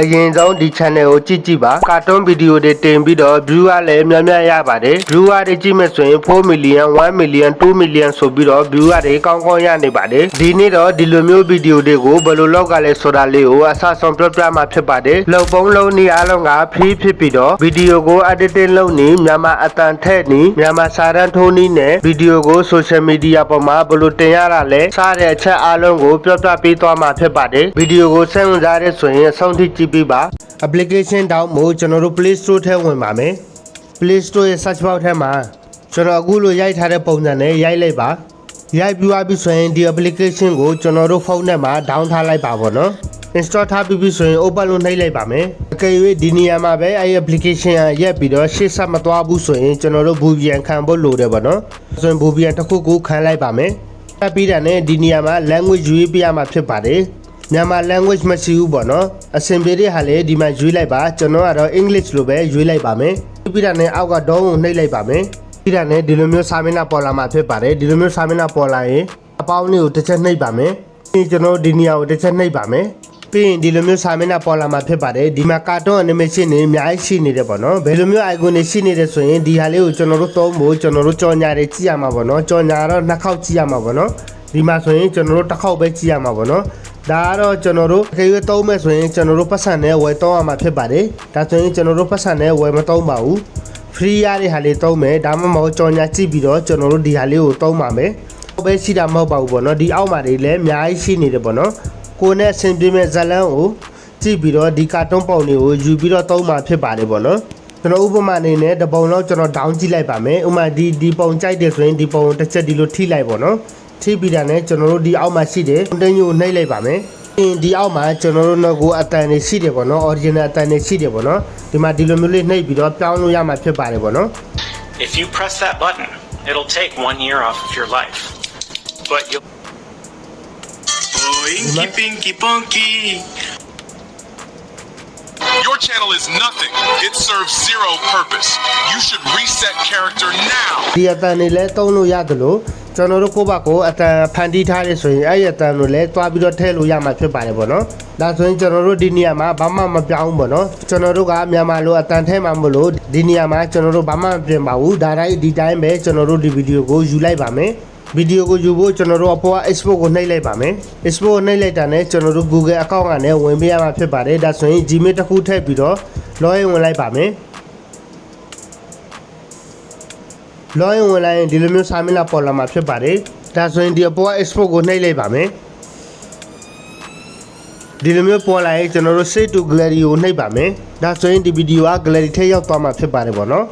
အရင်ဆုံးဒီ channel ကိုကြည့်ကြည့်ပါကာတွန်းဗီဒီယိုတွေတင်ပြီးတော့ view ကလည်းများများရပါတယ် view တွေကြည့်မယ်ဆိုရင်4 million 1 million 2 million ဆိုပြီးတော့ view တွေကောင်းကောင်းရနေပါတယ်ဒီနေ့တော့ဒီလိုမျိုးဗီဒီယိုတွေကိုဘယ်လိုလောက်ကလဲဆိုတာလေးကိုအဆအဆုံးပြောပြမှာဖြစ်ပါတယ်လုံပုံးလုံးနေအားလုံးက free ဖြစ်ပြီးတော့ဗီဒီယိုကို editing လုပ်နေမြန်မာအတန်ထက်နေမြန်မာစာရန်ထိုးနည်းနဲ့ဗီဒီယိုကို social media ပေါ်မှာဘယ်လိုတင်ရတာလဲစတဲ့အချက်အားလုံးကိုပြောပြပေးသွားမှာဖြစ်ပါတယ်ဗီဒီယိုကိုစိတ်ဝင်စားတဲ့ဆိုရင်အဆုံးထိကြည့်ပြီးပါ application တောင်းမို့ကျွန်တော်တို့ Play Store ထဲဝင်ပါမယ် Play Store ရဲ့ search box ထဲမှာကျွန်တော်အခုလိုရိုက်ထားတဲ့ပုံစံနဲ့ရိုက်လိုက်ပါရိုက်ပြီးသွားပြီဆိုရင်ဒီ application ကိုကျွန်တော်တို့ဖုန်းထဲမှာ down ထားလိုက်ပါပေါ့နော် install ထားပြီးပြီဆိုရင် open လို့နှိပ်လိုက်ပါမယ်အကယ်၍ဒီနေရာမှာပဲအဲဒီ application ကရက်ပြီးတော့ရှေ့ဆက်မသွားဘူးဆိုရင်ကျွန်တော်တို့ Boolean ခံဖို့လိုတယ်ပေါ့နော်ဆိုရင် Boolean တစ်ခုခုခံလိုက်ပါမယ်တက်ပြီးတာနဲ့ဒီနေရာမှာ language ရွေးပြရမှာဖြစ်ပါတယ် မြန်မာ language မရှိဘူးပေါ့နော်အဆင်ပြေတဲ့ဟာလေဒီမှာရွေးလိုက်ပါကျွန်တော်ကတော့ English လို့ပဲရွေးလိုက်ပါမယ်ပြီးတာနဲ့အောက်ကဒေါင်းကိုနှိပ်လိုက်ပါမယ်ပြီးတာနဲ့ဒီလိုမျိုးစာမျက်နှာပေါ်လာမှာဖြစ်ပါတယ်ဒီလိုမျိုးစာမျက်နှာပေါ်လာရင်အပေါင်းလေးကိုတစ်ချက်နှိပ်ပါမယ်ပြီးကျွန်တော်ဒီနေရာကိုတစ်ချက်နှိပ်ပါမယ်ပြီးရင်ဒီလိုမျိုးစာမျက်နှာပေါ်လာမှာဖြစ်ပါတယ်ဒီမှာကာတွန်း animation တွေအများကြီးရှိနေတယ်ပေါ့နော်ဘယ်လိုမျိုး icon တွေရှိနေတယ်ဆိုရင်ဒီဟာလေးကိုကျွန်တော်တို့သုံးဖို့ကျွန်တော်တို့ကြော်ညာတွေကြည့်ရမှာပေါ့နော်ကြော်ညာတော့နှစ်ခေါက်ကြည့်ရမှာပေါ့နော်ဒီမှာဆိုရင်ကျွန်တော်တို့တစ်ခေါက်ပဲကြည့်ရမှာပေါ့နော် ဒါကတော့ကျွန်တော်တို့အခေရွေးသုံးမဲ့ဆိုရင်ကျွန်တော်တို့ပတ်စံနဲ့ဝယ်သုံးရမှာဖြစ်ပါတယ်ဒါဆိုရင်ကျွန်တော်တို့ပတ်စံနဲ့ဝယ်မသုံးပါဘူး free ရတဲ့ဟာလေးသုံးမယ်ဒါမှမဟုတ်ကြော်ညာကြည့်ပြီးတော့ကျွန်တော်တို့ဒီဟာလေးကိုသုံးပါမယ်ဟုတ်ပဲရှိတာမဟုတ်ပါဘူးပေါ့နော်ဒီအောက်မှာတွေလည်းအများကြီးရှိနေတယ်ပေါ့နော်ကိုယ်နဲ့အဆင်ပြေမဲ့ဇာတ်လမ်းကိုကြည့်ပြီးတော့ဒီကာတွန်းပုံတွေကိုယူပြီးတော့သုံးမှာဖြစ်ပါတယ်ပေါ့နော်ကျွန်တော်ဥပမာအနေနဲ့တပုံလောက်ကျွန်တော် down ကြည့်လိုက်ပါမယ်ဥပမာဒီဒီပုံကြိုက်တယ်ဆိုရင်ဒီပုံတစ်ချက်ဒီလိုထိလိုက်ပေါ့နော် ထိပြီးတာနဲ့ကျွန်တော်တို့ဒီအောက်မှာရှိတယ် content ကိုနှိပ်လိုက်ပါမယ်အင်းဒီအောက်မှာကျွန်တော်တို့တော့ကိုအတန်တွေရှိတယ်ပေါ့နော် original အတန်တွေရှိတယ်ပေါ့နော်ဒီမှာဒီလိုမျိုးလေးနှိပ်ပြီးတော့ပြောင်းလို့ရမှာဖြစ်ပါတယ်ပေါ့နော် If you press that button, it'll take one year off of your life. But you'll Oh, inky pinky punky. Your channel is nothing. It serves zero purpose. You should reset character now. ဒီအတန်တွေလည်းတုံးလို့ရတယ်လို့ ကျွန်တော်တို့ကိုယ့်ဘက်ကိုအတန်ဖန်တီးထားရဆိုရင်အဲ့ဒီအတန်တွေလည်းတွားပြီးတော့ထည့်လို့ရမှာဖြစ်ပါတယ်ပေါ့နော်ဒါဆိုရင်ကျွန်တော်တို့ဒီနေရာမှာဘာမှမပြောင်းဘူးပေါ့နော်ကျွန်တော်တို့ကမြန်မာလိုအတန်ထဲမှာမလို့ဒီနေရာမှာကျွန်တော်တို့ဘာမှမပြင်ပါဘူးဒါတိုင်းဒီတိုင်းပဲကျွန်တော်တို့ဒီဗီဒီယိုကိုယူလိုက်ပါမယ်ဗီဒီယိုကိုယူဖို့ကျွန်တော်တို့အပေါ်က export ကိုနှိပ်လိုက်ပါမယ် export ကိုနှိပ်လိုက်တာနဲ့ကျွန်တော်တို့ Google account ကနေဝင်ပေးရမှာဖြစ်ပါတယ်ဒါဆိုရင် Gmail တစ်ခုထည့်ပြီးတော့ login ဝင်လိုက်ပါမယ် လောရင်ဝင်လာရင်ဒီလိုမျိုးစာမျက်နှာပေါ်လာမှာဖြစ်ပါတယ်ဒါဆိုရင်ဒီအပေါ်က export ကိုနှိပ်လိုက်ပါမယ်ဒီလိုမျိုးပေါ်လာရင်ကျွန်တော်တို့ save to gallery ကိုနှိပ်ပါမယ်ဒါဆိုရင်ဒီဗီဒီယိုက gallery ထဲရောက်သွားမှာဖြစ်ပါတယ်ပေါ့နော်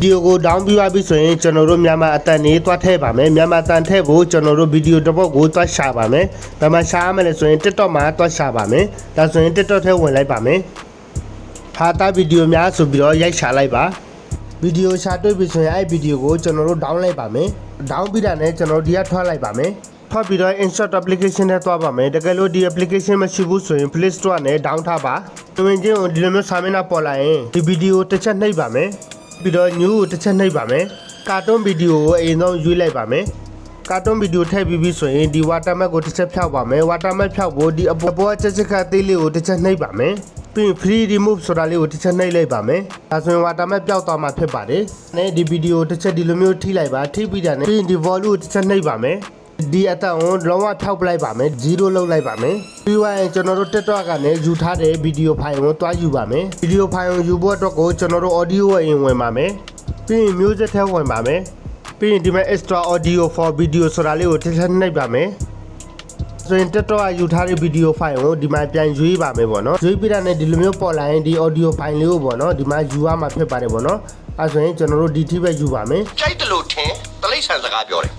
ဗီဒီယိုကို down ပြီးပါပြီဆိုရင်ကျွန်တော်တို့မြန်မာအတန်နေသွားထည့်ပါမယ်မြန်မာအတန်ထည့်ဖို့ကျွန်တော်တို့ဗီဒီယိုတစ်ပုဒ်ကိုသွားရှာပါမယ်ဒါမှရှာရမယ်လေဆိုရင် TikTok မှာသွားရှာပါမယ်ဒါဆိုရင် TikTok ထဲဝင်လိုက်ပါမယ်ဟာတာဗီဒီယိုများဆိုပြီးတော့ရိုက်ရှာလိုက်ပါ ဗီဒီယိုရှာတွေ့ပြီဆိုရင်အဲ့ဗီဒီယိုကိုကျွန်တော်တို့ down လိုက်ပါမယ် down ပြီးတာနဲ့ကျွန်တော်ဒီကထွက်လိုက်ပါမယ်ထွက်ပြီးတော့ install application နဲ့တွားပါမယ်တကယ်လို့ဒီ application မရှိဘူးဆိုရင် Play Store နဲ့ down ထားပါဝင်ချင်းကိုဒီလိုမျိုးစာမျက်နှာပေါ်လာရင်ဒီဗီဒီယိုတစ်ချက်နှိပ်ပါမယ်ပြီးတော့ new ကိုတစ်ချက်နှိပ်ပါမယ်ကာတွန်းဗီဒီယိုကိုအရင်ဆုံးရွေးလိုက်ပါမယ်ကာတွန်းဗီဒီယိုထည့်ပြီးပြီဆိုရင်ဒီ watermark ကိုတစ်ချက်ဖြောက်ပါမယ် watermark ဖြောက်ဖို့ဒီအပေါ်အချက်ချက်ခတ်သေးလေးကိုတစ်ချက်နှိပ်ပါမယ် ပြီးရင် free remove ဆိုတာလေးကိုတစ်ချက်နှိပ်လိုက်ပါမယ်ဒါဆိုရင် watermark ပျောက်သွားမှာဖြစ်ပါတယ်နဲ့ဒီဗီဒီယိုတစ်ချက်ဒီလိုမျိုးထိလိုက်ပါထိပြီးတာနဲ့ပြီးရင်ဒီ volume ကိုတစ်ချက်နှိပ်ပါမယ်ဒီအတန်ကိုလုံးဝဖြောက်ပလိုက်ပါမယ်0လောက်လိုက်ပါမယ်ပြီးသွားရင်ကျွန်တော်တို့ TikTok ကနေယူထားတဲ့ဗီဒီယိုဖိုင်ကိုတွားယူပါမယ်ဗီဒီယိုဖိုင်ကိုယူဖို့အတွက်ကိုကျွန်တော်တို့ audio အရင်ဝင်ပါမယ်ပြီးရင် music ထဲဝင်ပါမယ်ပြီးရင်ဒီမှာ extra audio for video ဆိုတာလေးကိုတစ်ချက်နှိပ်ပါမယ် ဆိုရင် TikTok ကယူထားတဲ့ဗီဒီယိုဖိုင်ကိုဒီမှာပြန်ရွေးပါမယ်ပေါ့နော်ရွေးပြီးတာနဲ့ဒီလိုမျိုးပေါ်လာရင်ဒီ audio ဖိုင်လေးကိုပေါ့နော်ဒီမှာယူရမှာဖြစ်ပါတယ်ပေါ့နော်အဲဆိုရင်ကျွန်တော်တို့ဒီထိပဲယူပါမယ်ကြိုက်တယ်လို့ထင်တလိษံစကားပြောတယ်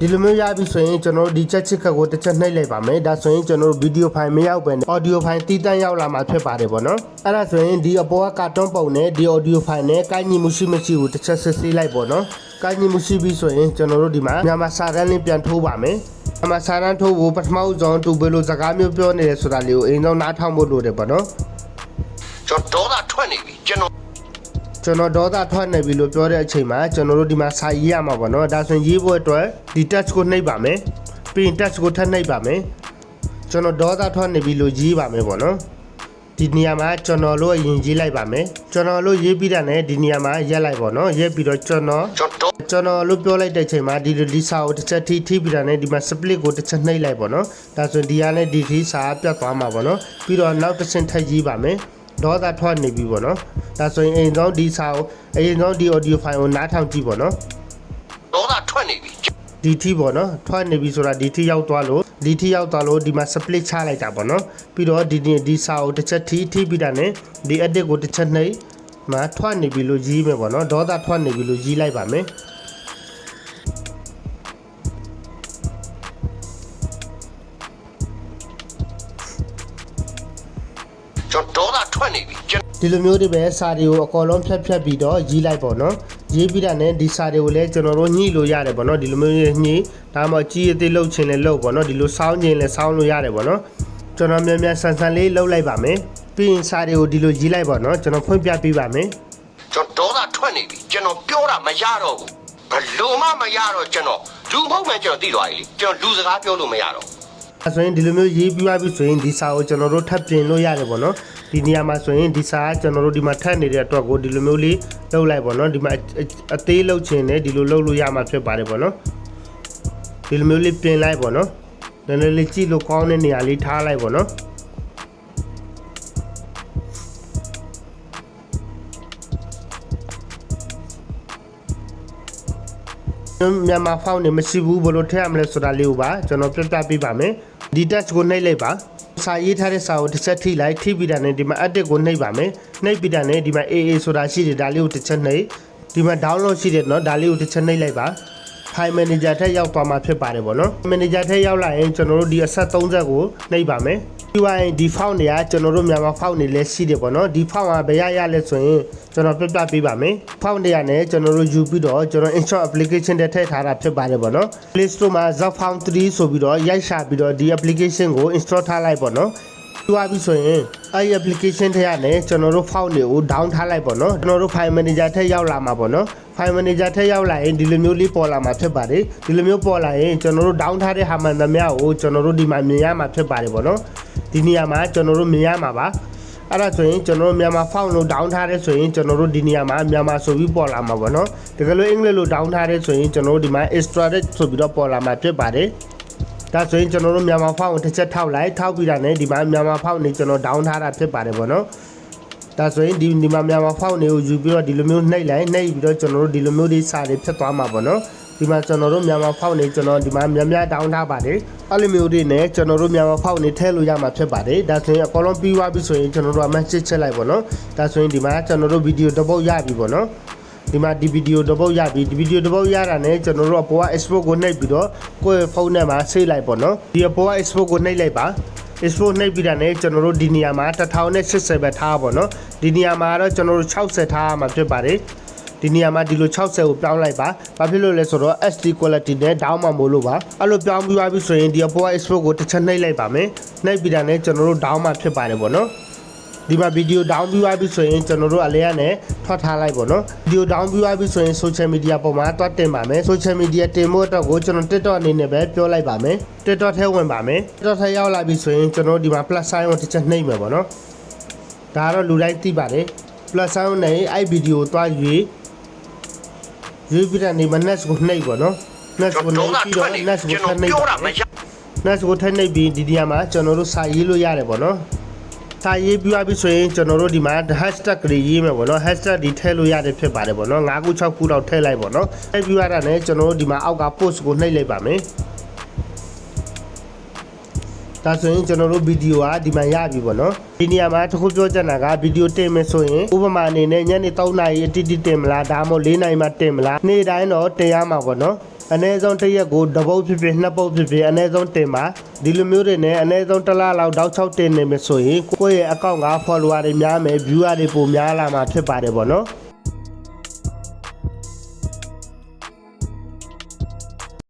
ဒီလိုမျိုးရပြီဆိုရင်ကျွန်တော်တို့ဒီချက်ချစ်ခတ်ကိုတစ်ချက်နှိပ်လိုက်ပါမယ်ဒါဆိုရင်ကျွန်တော်တို့ဗီဒီယိုဖိုင်မရောက်ပဲနဲ့ audio ဖိုင်တီးတန့်ရောက်လာမှာဖြစ်ပါတယ်ပေါ့နော်အဲ့ဒါဆိုရင်ဒီအပေါ်ကကာတွန်းပုံနဲ့ဒီ audio ဖိုင်နဲ့ကိုင်းညီမှုရှိမရှိကိုတစ်ချက်စစ်ဆေးလိုက်ပေါ့နော်ကိုင်းညီမှုရှိပြီဆိုရင်ကျွန်တော်တို့ဒီမှာမြန်မာစာတန်းလေးပြန်ထိုးပါမယ် မြန်မာစာတန်းထိုးဖို့ပထမဆုံးတူဘယ်လိုစကားမျိုးပြောနေလဲဆိုတာလေးကိုအရင်ဆုံးနားထောင်ဖို့လိုတယ်ပေါ့နော်ကျွန်တော်ဒေါသထွက်နေပြီကျွန်တော်ကျွန်တော်ဒေါသထွက်နေပြီလို့ပြောတဲ့အချိန်မှာကျွန်တော်တို့ဒီမှာစာရေးရမှာပေါ့နော်ဒါဆိုရင်ရေးဖို့အတွက်ဒီ touch ကိုနှိပ်ပါမယ်ပြီးရင် touch ကိုထပ်နှိပ်ပါမယ်ကျွန်တော်ဒေါသထွက်နေပြီလို့ရေးပါမယ်ပေါ့နော် ဒီနေရာမှာကျွန်တော်လို့ရင်ရေးလိုက်ပါမယ်ကျွန်တော်လို့ရေးပြီးတာနဲ့ဒီနေရာမှာရက်လိုက်ပေါ့နော်ရက်ပြီးတော့ကျွန်တော်ကျွန်တော်ကျွန်တော်လို့ပြောလိုက်တဲ့အချိန်မှာဒီလိုဒီစာကိုတစ်ချက်ထိထိပြီးတာနဲ့ဒီမှာ split ကိုတစ်ချက်နှိပ်လိုက်ပေါ့နော်ဒါဆိုရင်ဒီကလည်းဒီထိစာပြတ်သွားမှာပေါ့နော်ပြီးတော့နောက်တစ်ဆင့်ထပ်ရေးပါမယ်ဒေါသထွက်နေပြီပေါ့နော်ဒါဆိုရင်အိမ်ဆုံးဒီစာကိုအိမ်ဆုံးဒီ audio file ကိုနားထောင်ကြည့်ပေါ့နော်ဒေါသထွက်နေပြီ ဒီထိပေါ့နော်ထွက်နေပြီဆိုတာဒီထိရောက်သွားလို့ဒီထိရောက်သွားလို့ဒီမှာ split ချလိုက်တာပေါ့နော်ပြီးတော့ဒီဒီဒီစာကိုတစ်ချက်ထိထိပြီးတာနဲ့ဒီ edit ကိုတစ်ချက်နှိပ်မှာထွက်နေပြီလို့ရေးမယ်ပေါ့နော်ဒေါသထွက်နေပြီလို့ရေးလိုက်ပါမယ်ကျွန်တော်ဒေါသထွက်နေပြီကျွန်ဒီလိုမျိုးတွေပဲစာတွေကိုအကောလုံးဖြတ်ဖြတ်ပြီးတော့ရေးလိုက်ပေါ့နော် ရေးပြီးတာနဲ့ဒီစာတွေကိုလည်းကျွန်တော်တို့ညှိလို့ရတယ်ပေါ့နော်ဒီလိုမျိုးညှိဒါမှကြီးအသေးလှုပ်ချင်လည်းလှုပ်ပေါ့နော်ဒီလိုစောင်းချင်လည်းစောင်းလို့ရတယ်ပေါ့နော်ကျွန်တော်မြန်မြန်ဆန်ဆန်လေးလှုပ်လိုက်ပါမယ်ပြီးရင်စာတွေကိုဒီလိုရေးလိုက်ပေါ့နော်ကျွန်တော်ဖွင့်ပြပေးပါမယ်ကျွန်တော်ဒေါသထွက်နေပြီကျွန်တော်ပြောတာမရတော့ဘူးဘလို့မှမရတော့ကျွန်တော်လူမဟုတ်မှကျွန်တော်သိသွားပြီလေကျွန်တော်လူစကားပြောလို့မရတော့အဲဆိုရင်ဒီလိုမျိုးရေးပြီးသွားပြီဆိုရင်ဒီစာကိုကျွန်တော်တို့ထပ်ပြင်လို့ရတယ်ပေါ့နော် ဒီနေရာမှာဆိုရင်ဒီစာကကျွန်တော်တို့ဒီမှာထပ်နေတဲ့အတွက်ကိုဒီလိုမျိုးလေးလှုပ်လိုက်ပေါ့နော်ဒီမှာအအသေးလှုပ်ချင်တယ်ဒီလိုလှုပ်လို့ရမှာဖြစ်ပါတယ်ပေါ့နော်ဒီလိုမျိုးလေးပြင်လိုက်ပေါ့နော်နည်းနည်းလေးကြည့်လို့ကောင်းတဲ့နေရာလေးထားလိုက်ပေါ့နော်မြန်မာဖောင်းနေမရှိဘူးဘယ်လိုထည့်ရမလဲဆိုတာလေးကိုပါကျွန်တော်ပြပြပေးပါမယ်ဒီ touch ကိုနှိပ်လိုက်ပါ စာရေးထားတဲ့စာကိုတစ်ချက်ထိလိုက်ထိပြီးတာနဲ့ဒီမှာ edit ကိုနှိပ်ပါမယ်နှိပ်ပြီးတာနဲ့ဒီမှာ AA ဆိုတာရှိတယ်ဒါလေးကိုတစ်ချက်နှိပ်ဒီမှာ download ရှိတယ်เนาะဒါလေးကိုတစ်ချက်နှိပ်လိုက်ပါ file manager ထက်ရောက်သွားမှာဖြစ်ပါတယ်ဗောနော် manager ထက်ရောက်လာရင်ကျွန်တော်တို့ဒီအဆက်30ကိုနှိပ်ပါမယ် ပြီးသွားရင်ဒီ font တွေကကျွန်တော်တို့မြန်မာ font တွေလည်းရှိတယ်ဗောနော်ဒီ font ကဘယ်ရရလဲဆိုရင်ကျွန်တော်ပြပြပေးပါမယ် font တွေကလည်းကျွန်တော်တို့ယူပြီးတော့ကျွန်တော် install application တွေထည့်ထားတာဖြစ်ပါတယ်ဗောနော် Play Store မှာ Zap Font 3ဆိုပြီးတော့ရိုက်ရှာပြီးတော့ဒီ application ကို install ထားလိုက်ဗောနော်ပြီးသွားပြီဆိုရင်အဲ့ဒီ application ထဲကနေကျွန်တော်တို့ file တွေကို down ထားလိုက်ပေါ့နော်ကျွန်တော်တို့ file manager ထက်ရောက်လာမှာပေါ့နော် file manager ထက်ရောက်လာရင်ဒီလိုမျိုးလေးပေါ်လာမှာဖြစ်ပါတယ်ဒီလိုမျိုးပေါ်လာရင်ကျွန်တော်တို့ down ထားတဲ့ဟာမှန်သမျှကိုကျွန်တော်တို့ဒီမှာမြင်ရမှာဖြစ်ပါတယ်ပေါ့နော်ဒီနေရာမှာကျွန်တော်တို့မြင်ရမှာပါအဲ့ဒါဆိုရင်ကျွန်တော်တို့မြန်မာ file လို့ down ထားတဲ့ဆိုရင်ကျွန်တော်တို့ဒီနေရာမှာမြန်မာဆိုပြီးပေါ်လာမှာပေါ့နော်တကယ်လို့အင်္ဂလိပ်လို့ down ထားတဲ့ဆိုရင်ကျွန်တော်တို့ဒီမှာ extract ဆိုပြီးတော့ပေါ်လာမှာဖြစ်ပါတယ်ဒါဆိုရင်ကျွန်တော်တို့မြန်မာဖောက်ကိုတစ်ချက်ထောက်လိုက်ထောက်ပြီးတာနဲ့ဒီမှာမြန်မာဖောက်နေကျွန်တော် down ထားတာဖြစ်ပါတယ်ဗောနော် ဒါဆိုရင်ဒီဒီမှာမြန်မာဖောက်နေကိုယူပြီးတော့ဒီလိုမျိုးနှိပ်လိုက်နှိပ်ပြီးတော့ကျွန်တော်တို့ဒီလိုမျိုးလေးစာတွေဖြစ်သွားမှာဗောနော်ဒီမှာကျွန်တော်တို့မြန်မာဖောက်နေကျွန်တော်ဒီမှာများများ down ထားပါတယ်အဲ့လိုမျိုးတွေနဲ့ကျွန်တော်တို့မြန်မာဖောက်နေထည့်လို့ရမှာဖြစ်ပါတယ်ဒါဆိုရင်အကောလုံးပြီးသွားပြီဆိုရင်ကျွန်တော်တို့အမှတ်ချစ်ချက်လိုက်ဗောနော်ဒါဆိုရင်ဒီမှာကျွန်တော်တို့ဗီဒီယိုတစ်ပုတ်ရပြီဗောနော်ဒီမှာဒီဗီဒီယိုတစ်ပုတ်ရပြီဒီဗီဒီယိုတစ်ပုတ်ရတာနဲ့ကျွန်တော်တို့အပေါ်က export ကိုနှိပ်ပြီးတော့ကိုယ့်ရဲ့ဖုန်းထဲမှာဆေးလိုက်ပေါ့နော်ဒီအပေါ်က export ကိုနှိပ်လိုက်ပါ export နှိပ်ပြီးတာနဲ့ကျွန်တော်တို့ဒီနေရာမှာ1080ပဲထားပါပေါ့နော်ဒီနေရာမှာတော့ကျွန်တော်တို့60ထားရမှာဖြစ်ပါတယ်ဒီနေရာမှာဒီလို60ကိုပြောင်းလိုက်ပါဘာဖြစ်လို့လဲဆိုတော့ SD quality နဲ့ down မှာမို့လို့ပါအဲ့လိုပြောင်းပြီးသွားပြီဆိုရင်ဒီအပေါ်က export ကိုတစ်ချက်နှိပ်လိုက်ပါမယ်နှိပ်ပြီးတာနဲ့ကျွန်တော်တို့ down မှာဖြစ်ပါတယ်ပေါ့နော် ဒီမှာဗီဒီယို down ပြီးသွားပြီဆိုရင်ကျွန်တော်တို့အလဲရနဲ့ထွက်ထားလိုက်ပေါ့နော်ဗီဒီယို down ပြီးသွားပြီဆိုရင် social media ပေါ်မှာတွတ်တင်ပါမယ် social media တင်ဖို့အတွက်ကိုကျွန်တော် TikTok အနေနဲ့ပဲပြောလိုက်ပါမယ် TikTok ထဲဝင်ပါမယ် TikTok ထဲရောက်လာပြီဆိုရင်ကျွန်တော်ဒီမှာ plus sign ကိုတစ်ချက်နှိပ်မယ်ပေါ့နော်ဒါကတော့လူတိုင်းသိပါတယ် plus sign နဲ့အဲ့ဗီဒီယိုတွားရွေးရွေးပြီးတဲ့နေမှာ next ကိုနှိပ်ပေါ့နော် next ကျွန်ကိုနှိတော်ပ်ဒေါသပြီးထွက်တော့နေ next ကိုကျွန်ထတော်ပ်နှိပ်ပြောပါတာမမယ်ရ next ကိုထပ်နှိပ်ပြီးဒီနေရာမှာကျွန်တော်တို့စာရေးလို့ရတယ်ပေါ့နော် စာရေးပြီးသွားပြီဆိုရင်ကျွန်တော်တို့ဒီမှာ hashtag တွေရေးမယ်ပေါ့နော် hashtag ဒီထည့်လို့ရတယ်ဖြစ်ပါတယ်ပေါ့နော်5ခု6ခုတော့ထည့်လိုက်ပေါ့နော်ထည့်ပြီးရတာနဲ့ကျွန်တော်တို့ဒီမှာအောက်က post ကိုနှိပ်လိုက်ပါမယ်ဒါဆိုရင်ကျွန်တော်တို့ဗီဒီယိုကဒီမှာရပြီပေါ့နော်ဒီနေရာမှာတစ်ခုပြောချင်တာကဗီဒီယိုတင်မယ်ဆိုရင်ဥပမာအနေနဲ့ညနေ3နာရီအတိအတိတင်မလားဒါမှမဟုတ်4နာရီမှတင်မလားနေ့တိုင်းတော့တင်ရမှာပေါ့နော် အနည်းဆုံးတစ်ရက်ကိုတစ်ပုတ်ဖြစ်ဖြစ်နှစ်ပုတ်ဖြစ်ဖြစ်အနည်းဆုံးတင်ပါဒီလိုမျိုးတွေနဲ့အနည်းဆုံးတစ်လလောက်တောက်ချောက်တင်နေမယ်ဆိုရင်ကိုယ့်ရဲ့အကောင့်က follower တွေများမယ် viewer တွေပိုများလာမှာဖြစ်ပါတယ်ပေါ့နော်